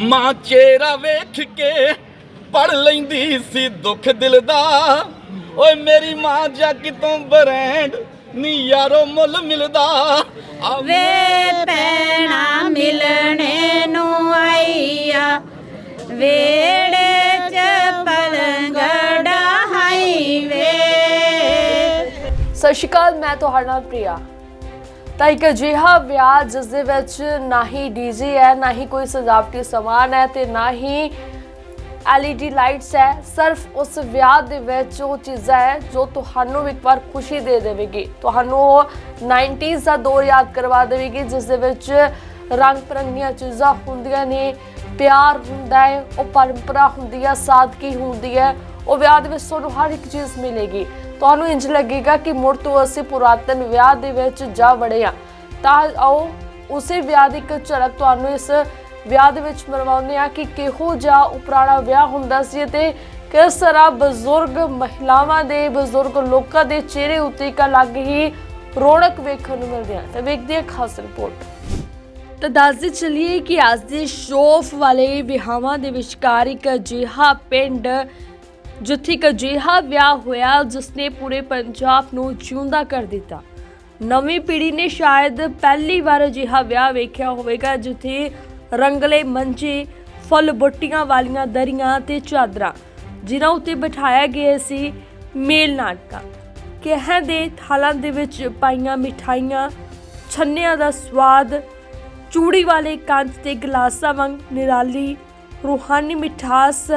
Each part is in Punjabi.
ਮਾਂ ਚਿਹਰਾ ਵੇਖ ਕੇ ਪੜ ਲੈਂਦੀ ਸੀ ਦੁੱਖ ਦਿਲ ਦਾ। ਓਏ ਮੇਰੀ ਮਾਂ ਜੱਗ ਤੋਂ ਬਰੈਂਡ ਨੀ ਯਾਰੋ ਮੁੱਲ ਮਿਲਦਾ। ਵੇ ਪੈਣਾ ਮਿਲਣੇ ਨੂੰ ਆਈਆ ਵੇੜੇ ਚ ਪਲੰਗੜਾ ਹਾਈਵੇ। ਸਤਿ ਸ਼੍ਰੀ ਅਕਾਲ ਮੈਂ ਤੁਹਾਡਾ ਨਾਲ ਪ੍ਰਿਆ। ਤਾਂ ਇੱਕ ਅਜਿਹਾ ਵਿਆਹ ਜਿਸ ਦੇ ਵਿੱਚ ਨਾ ਹੀ ਡੀਜੇ ਹੈ, ਨਾ ਹੀ ਕੋਈ ਸਜਾਵਟੀ ਸਮਾਨ ਹੈ ਤੇ ਨਾ ਹੀ LED ਲਾਈਟਸ ਹੈ। ਸਿਰਫ ਉਸ ਵਿਆਹ ਦੇ ਵਿੱਚ ਉਹ ਚੀਜ਼ਾਂ ਹੈ ਜੋ ਤੁਹਾਨੂੰ ਇੱਕ ਵਾਰ ਖੁਸ਼ੀ ਦੇ ਦੇਵੇਗੀ। ਤੁਹਾਨੂੰ ਉਹ 90s ਦਾ ਦੌਰ ਯਾਦ ਕਰਵਾ ਦੇਵੇਗੀ, ਜਿਸ ਦੇ ਵਿੱਚ ਰੰਗ ਬਰੰਗੀਆਂ ਚੀਜ਼ਾਂ ਹੁੰਦੀਆਂ ਨੇ, ਪਿਆਰ ਹੁੰਦਾ ਹੈ, ਉਹ ਪਰੰਪਰਾ ਹੁੰਦੀ ਹੈ, ਸਾਦਗੀ ਹੁੰਦੀ ਹੈ, ਉਹ ਵਿਆਹ ਦੇ ਵਿੱਚ ਤੁਹਾਨੂੰ ਹਰ ਇੱਕ ਚੀਜ਼ ਮਿਲੇਗੀ। ਤੁਹਾਨੂੰ ਇੰਜ ਲੱਗੇਗਾ ਕਿ ਮੁੜ ਤੋਂ ਅਸੀਂ ਪੁਰਾਤਨ ਵਿਆਹ ਦੇ ਵਿੱਚ ਜਾ ਵੜੇ ਹਾਂ। ਤਾਂ ਆਓ, ਉਸੇ ਵਿਆਹ ਦੀ ਇੱਕ ਝਲਕ ਤੁਹਾਨੂੰ ਇਸ ਵਿਆਹ ਦੇ ਵਿੱਚ ਮਰਵਾਉਂਦੇ ਆ ਕਿ ਕਿਹੋ ਜਿਹਾ ਉਹ ਵਿਆਹ ਹੁੰਦਾ ਸੀ ਤੇ ਕਿਸ ਤਰ੍ਹਾਂ ਬਜ਼ੁਰਗ ਮਹਿਲਾਵਾਂ ਦੇ, ਬਜ਼ੁਰਗ ਲੋਕਾਂ ਦੇ ਚਿਹਰੇ ਉੱਤੇ ਇੱਕ ਅਲੱਗ ਹੀ ਰੌਣਕ ਵੇਖਣ ਨੂੰ ਮਿਲਦੀ ਹੈ। ਤਾਂ ਵੇਖਦੇ ਹਾਂ ਖਾਸ ਰਿਪੋਰਟ। ਤਾਂ ਦੱਸਦੇ ਚਲੀਏ ਕਿ ਅੱਜ ਦੇ ਸ਼ੋਫ ਵਾਲੇ ਵਿਆਹਾਂ ਦੇ ਵਿਚਕਾਰ ਇੱਕ ਅਜਿਹਾ ਪਿੰਡ ਜਿੱਥੇ ਇੱਕ ਅਜਿਹਾ ਵਿਆਹ ਹੋਇਆ ਜਿਸ ਨੇ ਪੂਰੇ ਪੰਜਾਬ ਨੂੰ ਜਿਉਂਦਾ ਕਰ ਦਿੱਤਾ। ਨਵੀਂ ਪੀੜ੍ਹੀ ਨੇ ਸ਼ਾਇਦ ਪਹਿਲੀ ਵਾਰ ਅਜਿਹਾ ਵਿਆਹ ਵੇਖਿਆ ਹੋਵੇਗਾ, ਜਿੱਥੇ ਰੰਗਲੇ ਮੰਜੇ, ਫੁੱਲ ਬੁੱਟੀਆਂ ਵਾਲੀਆਂ ਦਰੀਆਂ ਤੇ ਚਾਦਰਾਂ, ਜਿਨ੍ਹਾਂ ਉੱਤੇ ਬਿਠਾਇਆ ਗਿਆ ਸੀ ਮੇਲ ਨਾਟਕਾਂ। ਕਹਿਣ ਦੇ ਥਾਲਾਂ ਦੇ ਵਿੱਚ ਪਾਈਆਂ ਮਿਠਾਈਆਂ, ਛੰਨਿਆਂ ਦਾ ਸਵਾਦ, ਚੂੜੀ ਵਾਲੇ ਕੰਚ ਤੇ ਗਲਾਸਾਂ ਵਾਂਗ ਨਿਰਾਲੀ, ਰੂਹਾਨੀ ਮਿਠਾਸ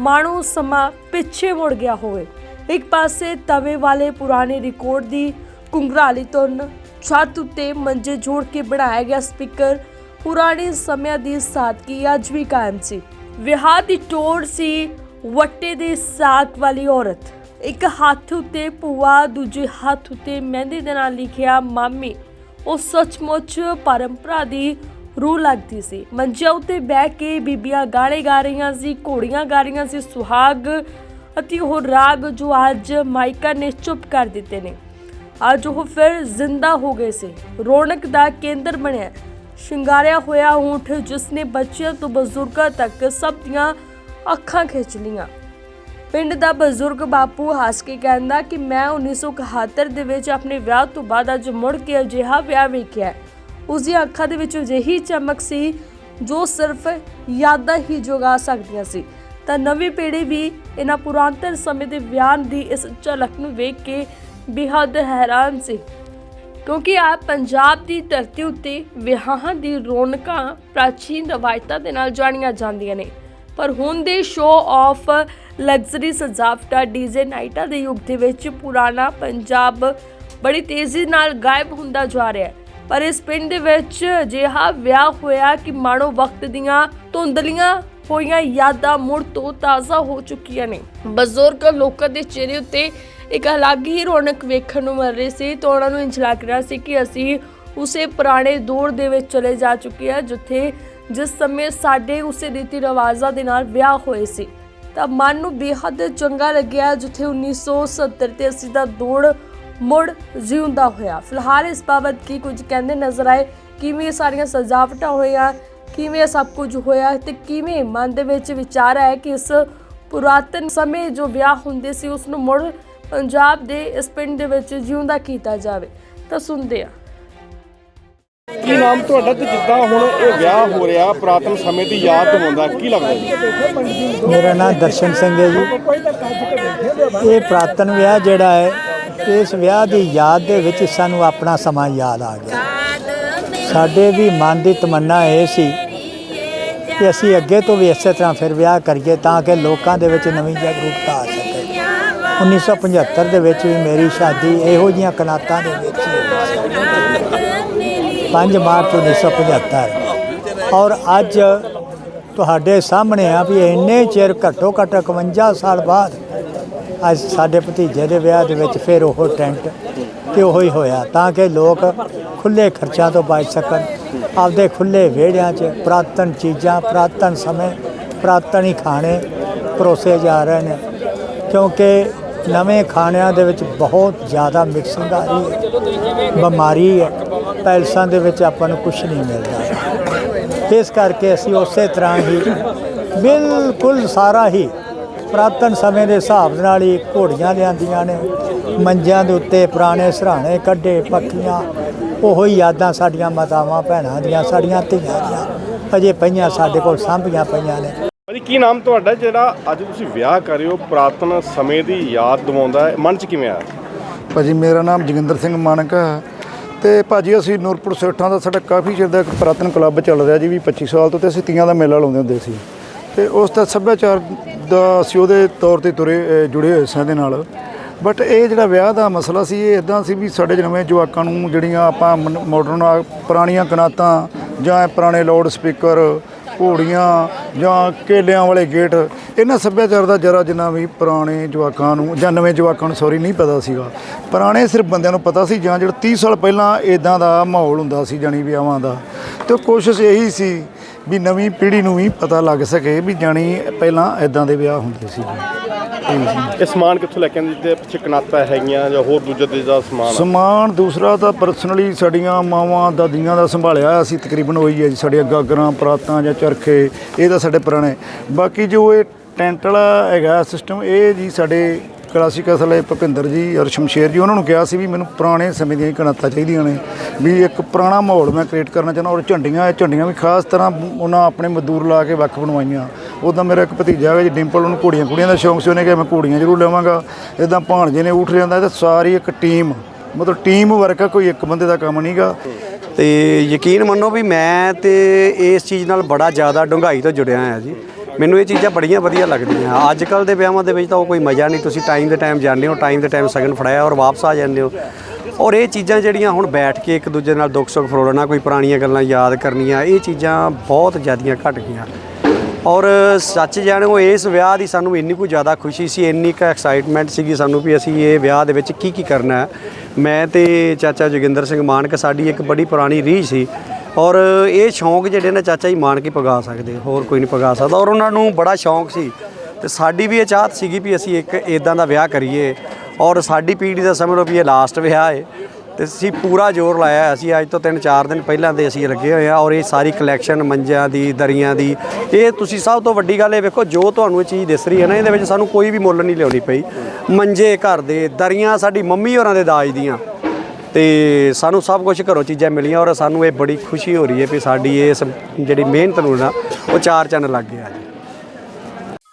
ਮਾਣੋ ਸਮਾਂ ਪਿੱਛੇ ਮੁੜ ਗਿਆ ਹੋਵੇ। ਇੱਕ ਪਾਸੇ ਤਵੇ ਵਾਲੇ ਪੁਰਾਣੇ ਰਿਕਾਰਡ ਦੀ ਕੁੰਗਰਾਲੀ ਧੁਨ, ਛੱਤ ਉੱਤੇ ਮੰਜੇ ਜੋੜ ਕੇ ਬਣਾਇਆ ਗਿਆ ਸਪੀਕਰ ਪੁਰਾਣੇ ਸਮਿਆਂ ਦੀ ਸਾਦਗੀ ਅੱਜ ਵੀ ਕਾਇਮ ਸੀ। ਵਿਆਹ ਦੀ ਟੋਰ ਸੀ ਵੱਟੇ ਦੇ ਸਾਕ ਵਾਲੀ ਔਰਤ। ਇੱਕ ਹੱਥ ਉੱਤੇ ਭੂਆ, ਦੂਜੇ ਹੱਥ ਉੱਤੇ ਮਹਿੰਦੀ ਦੇ ਨਾਲ ਲਿਖਿਆ, ਮਾਮੀ, ਉਹ ਸੱਚਮੁੱਚ ਪਰੰਪਰਾ ਦੀ ਰੂਹ ਲੱਗਦੀ ਸੀ। ਮੰਜਿਆਂ ਉੱਤੇ ਬਹਿ ਕੇ ਬੀਬੀਆਂ ਗਾਣੇ ਗਾ ਰਹੀਆਂ ਸੀ, ਘੋੜੀਆਂ ਗਾ ਰਹੀਆਂ ਸੀ, ਸੁਹਾਗ ਅਤੇ ਉਹ ਰਾਗ ਜੋ ਅੱਜ ਮਾਈਕਾ ਨੇ ਚੁੱਪ ਕਰ ਦਿੱਤੇ ਨੇ। ਅੱਜ ਉਹ ਫਿਰ ਜ਼ਿੰਦਾ ਹੋ ਗਏ ਸੀ। ਰੌਣਕ ਦਾ ਕੇਂਦਰ ਬਣਿਆ। ਸ਼ਿੰਗਾਰਿਆ ਹੋਇਆ ਊਂਠ ਜਿਸ ਨੇ ਬੱਚਿਆਂ ਤੋਂ ਬਜ਼ੁਰਗਾਂ ਤੱਕ ਸਭ ਦੀਆਂ ਅੱਖਾਂ ਖਿੱਚ ਲੀਆਂ ਪਿੰਡ ਦਾ ਬਜ਼ੁਰਗ ਬਾਪੂ ਹੱਸ ਕੇ ਕਹਿੰਦਾ ਕਿ ਮੈਂ 1971 ਦੇ ਵਿੱਚ ਆਪਣੇ ਵਿਆਹ ਤੋਂ ਬਾਅਦ ਅੱਜ ਮੁੜ ਕੇ ਅਜਿਹਾ ਵਿਆਹ ਵੇਖਿਆ। ਉਸ ਦੀਆਂ ਅੱਖਾਂ ਦੇ ਵਿੱਚ ਅਜਿਹੀ ਚਮਕ ਸੀ ਜੋ ਸਿਰਫ ਯਾਦਾਂ ਹੀ ਜਗਾ ਸਕਦੀਆਂ ਸੀ। ਤਾਂ ਨਵੀਂ ਪੀੜ੍ਹੀ ਵੀ ਇਹਨਾਂ ਪੁਰਾਤਨ ਸਮੇਂ ਦੇ ਵਿਆਹ ਦੀ ਇਸ ਝਲਕ ਨੂੰ ਵੇਖ ਕੇ ਬੇਹੱਦ ਹੈਰਾਨ ਸੀ। ਕਿਉਂਕਿ ਆ ਪੰਜਾਬ ਦੀ ਧਰਤੀ ਉੱਤੇ ਵਿਆਹਾਂ ਦੀ ਰੌਣਕਾਂ ਪ੍ਰਾਚੀਨ ਰਵਾਇਤਾਂ ਦੇ ਨਾਲ ਜਾਣੀਆਂ ਜਾਂਦੀਆਂ ਨੇ। ਪਰ ਹੁਣ ਦੇ ਸ਼ੋਅ ਆਫ ਲਗਜ਼ਰੀ ਸਜਾਵਟਾਂ ਡੀਜ਼ੇ ਨਾਈਟਾਂ ਦੇ ਯੁੱਗ ਦੇ ਵਿੱਚ ਪੁਰਾਣਾ ਪੰਜਾਬ ਬੜੀ ਤੇਜ਼ੀ ਨਾਲ ਗਾਇਬ ਹੁੰਦਾ ਜਾ ਰਿਹਾ ਹੈ। ਪਰ ਇਸ ਪਿੰਡ ਦੇ ਵਿੱਚ ਅਜਿਹਾ ਵਿਆਹ ਹੋਇਆ ਕਿ ਮਾਣੋ ਵਕਤ ਦੀਆਂ ਧੁੰਦਲੀਆਂ ਹੋਈਆਂ ਯਾਦਾਂ ਮੁੜ ਤੋਂ ਤਾਜ਼ਾ ਹੋ ਚੁੱਕੀਆਂ ਨੇ। ਬਜ਼ੁਰਗ ਲੋਕਾਂ ਦੇ ਚਿਹਰੇ ਉੱਤੇ ਇੱਕ ਅਲੱਗ ਹੀ ਰੌਣਕ ਵੇਖਣ ਨੂੰ ਮਿਲ ਰਹੀ ਸੀ। ਤਾਂ ਉਹਨਾਂ ਨੂੰ ਇੰਝ ਲੱਗ ਰਿਹਾ ਸੀ ਕਿ ਅਸੀਂ ਉਸੇ ਪੁਰਾਣੇ ਦੌਰ ਦੇ ਵਿੱਚ ਚਲੇ ਜਾ ਚੁੱਕੇ ਹਾਂ, ਜਿੱਥੇ ਜਿਸ ਸਮੇਂ ਸਾਡੇ ਉਸੇ ਰੀਤੀ ਰਿਵਾਜ਼ਾਂ ਦੇ ਨਾਲ ਵਿਆਹ ਹੋਏ ਸੀ। ਤਾਂ ਮਨ ਨੂੰ ਬੇਹੱਦ ਚੰਗਾ ਲੱਗਿਆ, ਜਿੱਥੇ 1970 ਤੇ ਅਸੀਂ ਦਾ ਦੌੜ ਮੁੜ ਜਿਉਂਦਾ ਹੋਇਆ। ਫਿਲਹਾਲ ਇਸ ਬਾਬਤ ਕੀ ਕੁਝ ਕਹਿੰਦੇ ਨਜ਼ਰ ਆਏ ਕਿਵੇਂ ਇਹ ਸਾਰੀਆਂ ਸਜਾਵਟਾਂ ਹੋਈਆਂ ਕਿਵੇਂ ਇਹ ਸਭ ਕੁਝ ਹੋਇਆ ਤੇ ਕਿਵੇਂ ਮਨ ਦੇ ਵਿੱਚ ਵਿਚਾਰ ਆਇਆ ਕਿ ਇਸ ਪੁਰਾਤਨ ਸਮੇਂ ਜੋ ਵਿਆਹ ਹੁੰਦੇ ਸੀ ਉਸ ਨੂੰ ਮੁੜ ਪੰਜਾਬ ਦੇ ਇਸ ਪਿੰਡ ਦੇ ਵਿੱਚ ਜਿਉਂਦਾ ਕੀਤਾ ਜਾਵੇ। ਤਾਂ ਸੁਣਦੇ ਆ ਕੀ ਨਾਮ ਤੁਹਾਡਾ ਤੇ ਜਿੱਦਾਂ ਹੁਣ ਇਹ ਵਿਆਹ ਹੋ ਰਿਹਾ ਪੁਰਾਤਨ ਸਮੇਂ ਦੀ ਯਾਦ ਦਿਵਾਉਂਦਾ ਕੀ ਲੱਗਦਾ ਜੀ? ਮੇਰਾ ਨਾਮ ਦਰਸ਼ਨ ਸਿੰਘ ਹੈ ਜੀ। ਇਹ ਪ੍ਰਾਤਨ ਵਿਆਹ ਜਿਹੜਾ ਹੈ ਇਸ ਵਿਆਹ ਦੀ ਯਾਦ ਦੇ ਵਿੱਚ ਸਾਨੂੰ ਆਪਣਾ ਸਮਾਂ ਯਾਦ ਆ ਗਿਆ। ਸਾਡੇ ਵੀ ਮਨ ਦੀ ਤਮੰਨਾ ਇਹ ਸੀ ਕਿ ਅਸੀਂ ਅੱਗੇ ਤੋਂ ਵੀ ਇਸੇ ਤਰ੍ਹਾਂ ਫਿਰ ਵਿਆਹ ਕਰੀਏ ਤਾਂ ਕਿ ਲੋਕਾਂ ਦੇ ਵਿੱਚ ਨਵੀਂ ਜਾਗਰੂਕਤਾ ਆ ਸਕੇ। 1975 ਦੇ ਵਿੱਚ ਵੀ ਮੇਰੀ ਸ਼ਾਦੀ ਇਹੋ ਜੀਆਂ ਕਨਾਤਾਂ ਦੇ ਵਿੱਚ ਹੀ ਹੋਈ ਸੀ। 5 ਮਾਰਚ 1975 ਔਰ ਅੱਜ ਤੁਹਾਡੇ ਸਾਹਮਣੇ ਆ ਵੀ ਇੰਨੇ ਚਿਰ ਘੱਟੋ ਘੱਟ 51 ਸਾਲ ਬਾਅਦ ਅੱਜ ਸਾਡੇ ਭਤੀਜੇ ਦੇ ਵਿਆਹ ਦੇ ਵਿੱਚ ਫਿਰ ਉਹ ਟੈਂਟ ਤੇ ਹੀ ਹੋਇਆ, ਤਾਂ ਕਿ ਲੋਕ ਖੁੱਲੇ ਖਰਚਾਂ ਤੋਂ ਬਚ ਸਕਣ, ਆਪਦੇ ਖੁੱਲੇ ਵਿਹੜਿਆਂ 'ਚ ਪ੍ਰਾਤਨ ਚੀਜ਼ਾਂ, ਪ੍ਰਾਤਨ ਸਮੇਂ, ਪ੍ਰਾਤਨ ਹੀ ਖਾਣੇ ਪਰੋਸੇ ਜਾ ਰਹੇ ਨੇ, ਕਿਉਂਕਿ ਨਵੇਂ ਖਾਣਿਆਂ ਦੇ ਵਿੱਚ ਬਹੁਤ ਜ਼ਿਆਦਾ ਮਿਕਸਿੰਗ ਆ ਰਹੀ ਹੈ, ਬਿਮਾਰੀ ਹੈ, ਪੈਲਸਾਂ ਦੇ ਵਿੱਚ ਆਪਾਂ ਨੂੰ ਕੁਝ ਨਹੀਂ ਮਿਲਦਾ। ਇਸ ਕਰਕੇ ਅਸੀਂ ਉਸੇ ਤਰ੍ਹਾਂ ਹੀ ਬਿਲਕੁਲ ਸਾਰਾ ਹੀ ਪ੍ਰਾਤਨ ਸਮੇਂ ਦੇ ਹਿਸਾਬ ਦੇ ਨਾਲ ਹੀ ਘੋੜੀਆਂ ਲਿਆਂਦੀਆਂ ਨੇ ਮੰਜਿਆਂ ਦੇ ਉੱਤੇ ਪੁਰਾਣੇ ਸਰਾਣੇ ਕੱਢੇ ਪੱਖੀਆਂ ਉਹੋ ਹੀ ਯਾਦਾਂ ਸਾਡੀਆਂ ਮਾਤਾਵਾਂ ਭੈਣਾਂ ਦੀਆਂ ਸਾਡੀਆਂ ਧੀਆਂ ਦੀਆਂ ਅਜੇ ਪਈਆਂ ਸਾਡੇ ਕੋਲ ਸਾਂਭੀਆਂ ਪਈਆਂ ਨੇ। ਭਾਜੀ ਕੀ ਨਾਮ ਤੁਹਾਡਾ ਜਿਹੜਾ ਅੱਜ ਤੁਸੀਂ ਵਿਆਹ ਕਰ ਰਹੇ ਹੋ ਪ੍ਰਾਤਨ ਸਮੇਂ ਦੀ ਯਾਦ ਦਿਵਾਉਂਦਾ ਹੈ? ਮਨ 'ਚ ਕਿਵੇਂ ਆਇਆ? ਭਾਜੀ ਮੇਰਾ ਨਾਮ ਜੋਗਿੰਦਰ ਸਿੰਘ ਮਾਨਕ ਹੈ ਤੇ ਭਾਜੀ ਅਸੀਂ ਨੂਰਪੁਰ ਸੇਠਾਂ ਦਾ ਸਾਡਾ ਕਾਫੀ ਚਿਰ ਦਾ ਇੱਕ ਪੁਰਾਤਨ ਕਲੱਬ ਚੱਲ ਰਿਹਾ ਜੀ ਵੀ 25 ਸਾਲ ਤੋਂ ਤੇ ਅਸੀਂ ਤੀਆਂ ਦਾ ਮੇਲਾ ਲਾਉਂਦੇ ਹੁੰਦੇ ਸੀ। ਤੇ ਉਸ ਦਾ ਸੱਭਿਆਚਾਰ ਦਾ ਅਸੀਂ ਉਹਦੇ ਤੌਰ ਤੇ ਤੁਰੇ ਅ, ਜੁੜੇ ਹੋਏ ਸਾਂ ਇਹਦੇ ਨਾਲ। ਬਟ ਇਹ ਜਿਹੜਾ ਵਿਆਹ ਦਾ ਮਸਲਾ ਸੀ ਇਹ ਇਦਾਂ ਸੀ ਵੀ ਸਾਡੇ ਨਵੇਂ ਜਵਾਕਾਂ ਨੂੰ ਜਿਹੜੀਆਂ ਆਪਾਂ ਮਾਡਰਨ ਪੁਰਾਣੀਆਂ ਕਨਾਤਾਂ ਜਾਂ ਪੁਰਾਣੇ ਲਾਊਡ ਸਪੀਕਰ ਘੋੜੀਆਂ ਜਾਂ ਕੇਲਿਆਂ ਵਾਲੇ ਗੇਟ ਇਹਨਾਂ ਸੱਭਿਆਚਾਰ ਦਾ ਜਰਾ ਜਿੰਨਾ ਵੀ ਪੁਰਾਣੇ ਜਵਾਕਾਂ ਨੂੰ ਜਾਂ ਨਵੇਂ ਜਵਾਕਾਂ ਨੂੰ ਸੌਰੀ ਨਹੀਂ ਪਤਾ ਸੀਗਾ। ਪੁਰਾਣੇ ਸਿਰਫ ਬੰਦਿਆਂ ਨੂੰ ਪਤਾ ਸੀ ਜਾਂ ਜਿਹੜਾ 30 ਸਾਲ ਪਹਿਲਾਂ ਇਦਾਂ ਦਾ ਮਾਹੌਲ ਹੁੰਦਾ ਸੀ ਜਾਣੀ ਵਿਆਹਾਂ ਦਾ। ਤੇ ਕੋਸ਼ਿਸ਼ ਇਹੀ ਸੀ ਵੀ ਨਵੀਂ ਪੀੜ੍ਹੀ ਨੂੰ ਵੀ ਪਤਾ ਲੱਗ ਸਕੇ ਵੀ ਜਾਣੀ ਪਹਿਲਾਂ ਇਦਾਂ ਦੇ ਵਿਆਹ ਹੁੰਦੇ ਸੀ। ਇਹੀ ਸਮਾਨ ਕਿੱਥੋਂ ਲੈ ਕੇ ਆਉਂਦੇ? ਜਿੱਤੇ ਪਿੱਛੇ ਕਨਾਤਾ ਹੈਗੀਆਂ ਜਾਂ ਹੋਰ ਦੂਜੇ ਦੇ ਦਾ ਸਮਾਨ? ਸਮਾਨ ਦੂਸਰਾ ਤਾਂ ਪਰਸਨਲੀ ਸਾਡੀਆਂ ਮਾਵਾਂ ਦਾਦੀਆਂ ਦਾ ਸੰਭਾਲਿਆ ਅਸੀਂ ਤਕਰੀਬਨ ਹੋਈ ਹੈ ਜੀ ਸਾਡੀਆਂ ਗਾਗਰਾਂ ਪਰਾਤਾਂ ਜਾਂ ਚਰਖੇ ਇਹ ਤਾਂ ਸਾਡੇ ਪੁਰਾਣੇ। ਬਾਕੀ ਜੋ ਇਹ ਟੈਂਟ ਵਾਲਾ ਹੈਗਾ ਸਿਸਟਮ ਇਹ ਜੀ ਸਾਡੇ ਕਲਾਸਿਕ ਅਸਲੇ ਭੁਪਿੰਦਰ ਜੀ ਔਰ ਸ਼ਮਸ਼ੇਰ ਜੀ, ਉਹਨਾਂ ਨੂੰ ਕਿਹਾ ਸੀ ਵੀ ਮੈਨੂੰ ਪੁਰਾਣੇ ਸਮੇਂ ਦੀਆਂ ਹੀ ਕਨਾਤਾਂ ਚਾਹੀਦੀਆਂ ਨੇ, ਵੀ ਇੱਕ ਪੁਰਾਣਾ ਮਾਹੌਲ ਮੈਂ ਕ੍ਰੀਏਟ ਕਰਨਾ ਚਾਹੁੰਦਾ ਔਰ ਝੰਡੀਆਂ, ਇਹ ਝੰਡੀਆਂ ਵੀ ਖਾਸ ਤਰ੍ਹਾਂ ਉਹਨਾਂ ਆਪਣੇ ਮਜ਼ਦੂਰ ਲਾ ਕੇ ਵੱਖ ਬਣਵਾਈਆਂ। ਉੱਦਾਂ ਮੇਰਾ ਇੱਕ ਭਤੀਜਾ ਹੈ ਜੀ, ਡਿੰਪਲ, ਉਹਨੂੰ ਘੋੜੀਆਂ ਕੁੜੀਆਂ ਦਾ ਸ਼ੌਂਕ ਸੀ, ਉਹਨੇ ਕਿਹਾ ਮੈਂ ਘੋੜੀਆਂ ਜ਼ਰੂਰ ਲਵਾਂਗਾ। ਇਦਾਂ ਭਾਣਜੇ ਨੇ ਉੱਠ ਲਿਆਂਦਾ ਇਹ ਤਾਂ ਸਾਰੀ ਇੱਕ ਟੀਮ ਮਤਲਬ ਟੀਮ ਵਰਕ ਆ, ਕੋਈ ਇੱਕ ਬੰਦੇ ਦਾ ਕੰਮ ਨਹੀਂਗਾ ਤੇ ਯਕੀਨ ਮੰਨੋ ਵੀ ਮੈਂ ਤੇ ਇਸ ਚੀਜ਼ ਨਾਲ ਬੜਾ ਜ਼ਿਆਦਾ ਡੂੰਘਾਈ ਤੋਂ ਜੁੜਿਆ ਹਾਂ ਜੀ। ਮੈਨੂੰ ਇਹ ਚੀਜ਼ਾਂ ਬੜੀਆਂ ਵਧੀਆ ਲੱਗਦੀਆਂ। ਅੱਜ ਕੱਲ ਦੇ ਵਿਆਹਾਂ ਦੇ ਵਿੱਚ ਤਾਂ ਉਹ ਕੋਈ ਮਜ਼ਾ ਨਹੀਂ, ਤੁਸੀਂ ਟਾਈਮ ਦੇ ਟਾਈਮ ਜਾਂਦੇ ਹੋ ਟਾਈਮ ਦੇ ਟਾਈਮ ਸਗਨ ਫੜਾਇਆ ਔਰ ਵਾਪਸ ਆ ਜਾਂਦੇ ਹੋ। ਔਰ ਇਹ ਚੀਜ਼ਾਂ ਜਿਹੜੀਆਂ ਹੁਣ ਬੈਠ ਕੇ ਇੱਕ ਦੂਜੇ ਨਾਲ ਦੁੱਖ ਸੁੱਖ ਫਰੋਲਣਾ, ਕੋਈ ਪੁਰਾਣੀਆਂ ਗੱਲਾਂ ਯਾਦ ਕਰਨੀਆਂ, ਇਹ ਚੀਜ਼ਾਂ ਬਹੁਤ ਜ਼ਿਆਦੀਆਂ ਘਟ ਗਈਆਂ। ਔਰ ਸੱਚ ਜਾਣੋ, ਇਸ ਵਿਆਹ ਦੀ ਸਾਨੂੰ ਇੰਨੀ ਕੁ ਜ਼ਿਆਦਾ ਖੁਸ਼ੀ ਸੀ, ਇੰਨੀ ਕੁ ਐਕਸਾਈਟਮੈਂਟ ਸੀਗੀ ਸਾਨੂੰ ਵੀ ਅਸੀਂ ਇਹ ਵਿਆਹ ਦੇ ਵਿੱਚ ਕੀ ਕੀ ਕਰਨਾ ਹੈ। ਮੈਂ ਤੇ ਚਾਚਾ ਜੋਗਿੰਦਰ ਸਿੰਘ ਮਾਨਕ, ਸਾਡੀ ਇੱਕ ਬੜੀ ਪੁਰਾਣੀ ਰੀਝ ਸੀ। ਔਰ ਇਹ ਸ਼ੌਂਕ ਜਿਹੜੇ ਨੇ ਚਾਚਾ ਜੀ ਮਾਣ ਕੇ ਪਗਾ ਸਕਦੇ, ਹੋਰ ਕੋਈ ਨਹੀਂ ਪਗਾ ਸਕਦਾ। ਔਰ ਉਹਨਾਂ ਨੂੰ ਬੜਾ ਸ਼ੌਂਕ ਸੀ। ਤੇ ਸਾਡੀ ਵੀ ਇਹ ਚਾਹਤ ਸੀਗੀ ਵੀ ਅਸੀਂ ਇੱਕ ਇਦਾਂ ਦਾ ਵਿਆਹ ਕਰੀਏ। ਔਰ ਸਾਡੀ ਪੀੜ੍ਹੀ ਦਾ ਸਮਝ ਲਓ ਵੀ ਇਹ ਲਾਸਟ ਵਿਆਹ ਹੈ ਤੇ ਅਸੀਂ ਪੂਰਾ ਜ਼ੋਰ ਲਾਇਆ ਅਸੀਂ ਅੱਜ ਤੋਂ 3-4 ਦਿਨ ਪਹਿਲਾਂ ਦੇ ਅਸੀਂ ਲੱਗੇ ਹੋਏ ਆ ਔਰ ਇਹ ਸਾਰੀ ਕਲੈਕਸ਼ਨ ਮੰਜਿਆਂ ਦੀ, ਦਰੀਆਂ ਦੀ, ਇਹ ਤੁਸੀਂ ਸਭ ਤੋਂ ਵੱਡੀ ਗੱਲ ਇਹ ਵੇਖੋ, ਜੋ ਤੁਹਾਨੂੰ ਇਹ ਚੀਜ਼ ਦਿਸ ਰਹੀ ਹੈ ਨਾ, ਇਹਦੇ ਵਿੱਚ ਸਾਨੂੰ ਕੋਈ ਵੀ ਮੁੱਲ ਨਹੀਂ ਲਿਆਉਣੀ ਪਈ। ਮੰਜੇ ਘਰ ਦੇ, ਦਰੀਆਂ ਸਾਡੀ ਮੰਮੀ ਹੋਰਾਂ ਦੇ ਦਾਜ ਦੀਆਂ। ਤੇ ਸਾਨੂੰ ਸਭ ਕੁਝ ਘਰੋਂ ਚੀਜ਼ਾਂ ਮਿਲੀਆਂ ਔਰ ਸਾਨੂੰ ਇਹ ਬੜੀ ਖੁਸ਼ੀ ਹੋ ਰਹੀ ਹੈ ਵੀ ਸਾਡੀ ਇਸ ਜਿਹੜੀ ਮਿਹਨਤ ਨੂੰ ਨਾ ਉਹ ਚਾਰ ਚੰਨ ਲੱਗ ਗਿਆ। ਜੀ